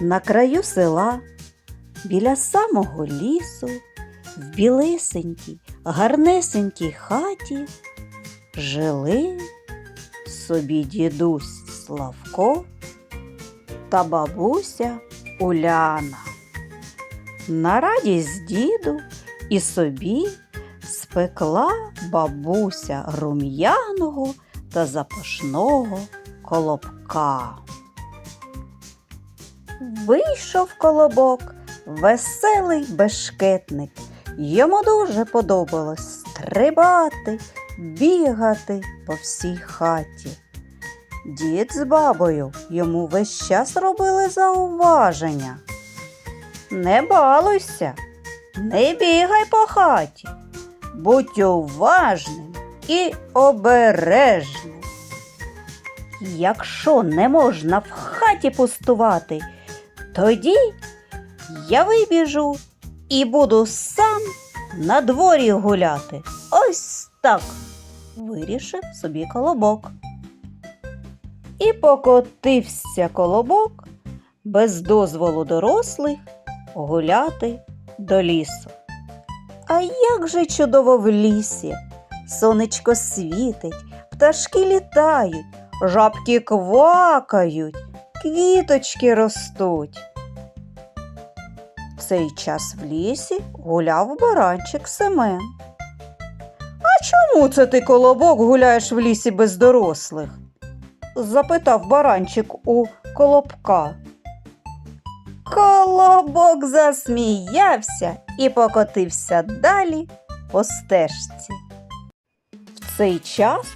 На краю села, біля самого лісу, в білисенькій, гарнесенькій хаті жили собі дідусь Славко та бабуся Уляна. На радість діду і собі спекла бабуся рум'яного та запашного колобка. Вийшов колобок, веселий бешкетник. Йому дуже подобалось стрибати, бігати по всій хаті. Дід з бабою йому весь час робили зауваження. Не балуйся, не бігай по хаті, будь уважним і обережним. Якщо не можна в хаті пустувати, тоді я вибіжу і буду сам на дворі гуляти. Ось так, вирішив собі колобок. І покотився колобок без дозволу дорослих гуляти до лісу. А як же чудово в лісі! Сонечко світить, пташки літають, жабки квакають, квіточки ростуть. Цей час в лісі гуляв баранчик Семен. А чому це ти, колобок, гуляєш в лісі без дорослих? запитав баранчик у колобка. Колобок засміявся і покотився далі по стежці. В цей час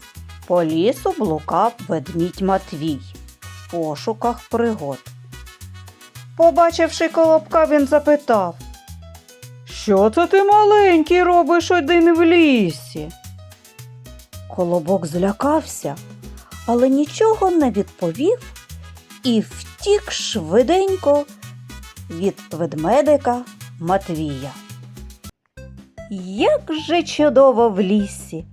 по лісу блукав ведмідь Матвій в пошуках пригод. Побачивши колобка, він запитав, Що це ти маленький робиш один в лісі? Колобок злякався, але нічого не відповів і втік швиденько від ведмедика Матвія. Як же чудово в лісі,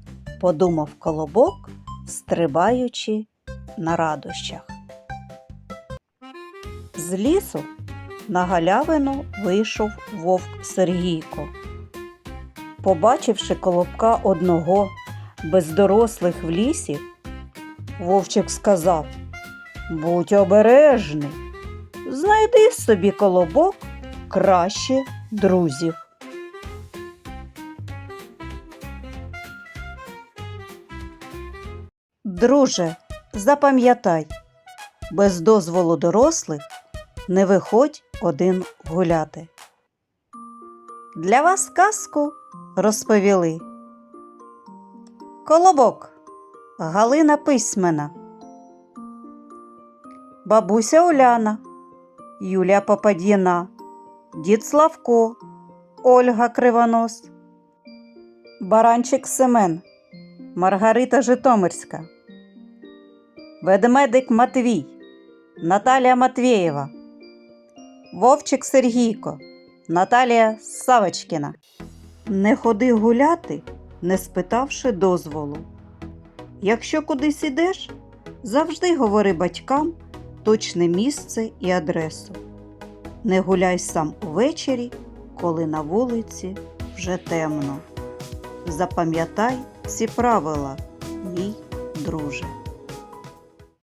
подумав колобок, стрибаючи на радощах. З лісу на галявину вийшов вовк Сергійко. Побачивши колобка одного без дорослих в лісі, вовчик сказав Будь обережний, знайди собі колобок краще друзів. Друже, запам'ятай, без дозволу дорослих не виходь один гуляти. Для вас казку розповіли. Колобок Галина Письмена, бабуся Оляна, Юлія Попад'їна, дід Славко, Ольга Кривонос, Баранчик Семен, Маргарита Житомирська, Ведмедик Матвій, Наталія Матвєєва, Вовчик Сергійко, Наталія Савочкіна. Не ходи гуляти, не спитавши дозволу. Якщо кудись ідеш, завжди говори батькам точне місце і адресу. Не гуляй сам увечері, коли на вулиці вже темно. Запам'ятай ці правила, мій друже.